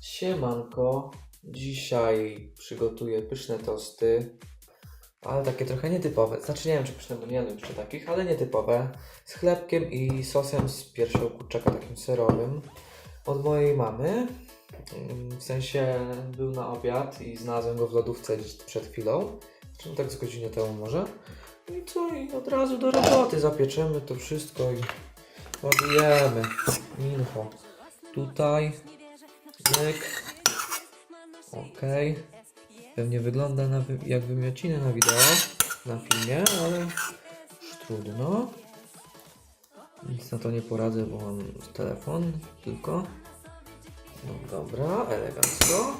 Siemanko, dzisiaj przygotuję pyszne tosty, ale takie trochę nietypowe. Znaczy nie wiem, czy pyszne, bo nie jadłem jeszcze takich, ale nietypowe. Z chlebkiem i sosem z piersią kurczaka takim serowym od mojej mamy. Mm, W sensie był na obiad i znalazłem go w lodówce przed chwilą, czyli tak z godzinę temu może. I co, i od razu do roboty zapieczymy to wszystko i ładujemy. Mincho. Tutaj. Myk. Okej. Pewnie wygląda na wy- jak wymiociny na wideo, na filmie, ale trudno. Nic na to nie poradzę, bo mam telefon tylko. No dobra, elegancko.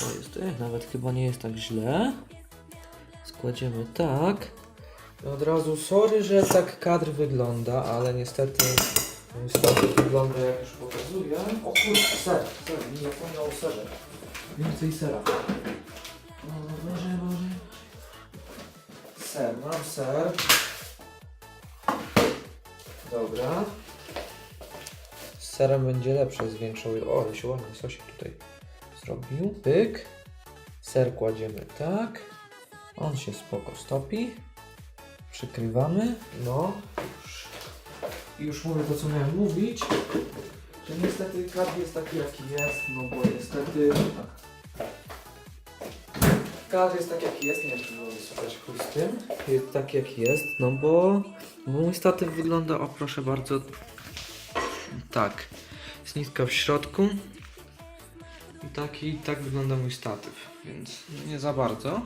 To jest, e, nawet chyba nie jest tak źle. Składziemy tak. I od razu, sorry, że tak kadr wygląda, ale niestety, niestety wygląda jak już pokazuję. O kurde, ser, ser, nie zapomniał o serze. Więcej sera. O, Boże, Boże. Ser, mam ser. Dobra. Z serem będzie lepsze, z większą... O, ale się ładnie sosik tutaj zrobił. Pyk. Ser kładziemy tak. On się spoko stopi. Przykrywamy. No. Już, już mówię to, co miałem mówić. Że niestety kadr jest taki, jaki jest, no bo niestety... Kadr jest taki, jaki jest, nie wiem, czy było wysłuchać chuj tym. Jest taki, jaki jest, no bo... Mój statyw wygląda, o proszę bardzo, tak. Jest nitka w środku. I taki, tak wygląda mój statyw, więc nie za bardzo.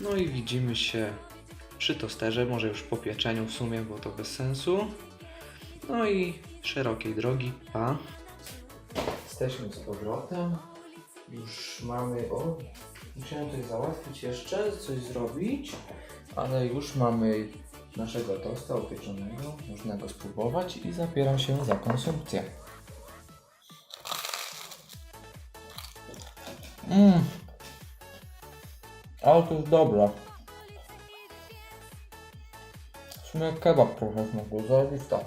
No i widzimy się przy tosterze, może już po pieczeniu w sumie, bo to bez sensu. No i szerokiej drogi, pa. Jesteśmy z powrotem. Już mamy, o, musiałem coś załatwić jeszcze, coś zrobić, ale już mamy naszego tosta upieczonego. Można go spróbować i zabieram się za konsumpcję. Mmm. Ale to jest dobre. W sumie kebab trochę smakuje, zajebista.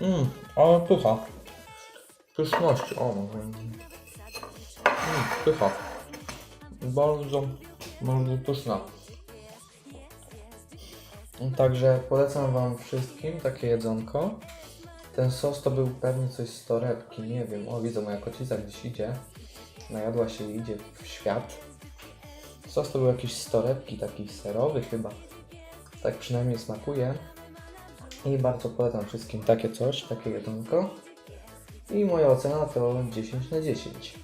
Mmm, ale pycha. Pyszności, o. Mmm, pycha. Bardzo, bardzo pyszna. Także polecam Wam wszystkim takie jedzonko. Ten sos to był pewnie coś z torebki, nie wiem. O, widzę, moja kocica gdzieś idzie. Najadła się i idzie w świat. Sos to był jakiś z torebki, taki serowy chyba. Tak przynajmniej smakuje. I bardzo polecam wszystkim takie coś, takie jedzonko. I moja ocena to 10 na 10.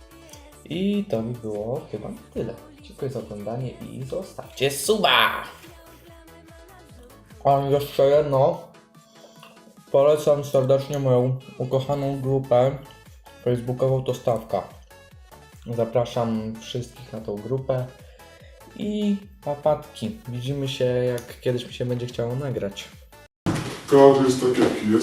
I to by było chyba tyle. Dziękuję za oglądanie i zostawcie suba! A jeszcze jedno. Polecam serdecznie moją ukochaną grupę facebookową Dostawka. Zapraszam wszystkich na tą grupę. I papatki. Widzimy się jak kiedyś mi się będzie chciało nagrać. Kadr jest tak jaki jest.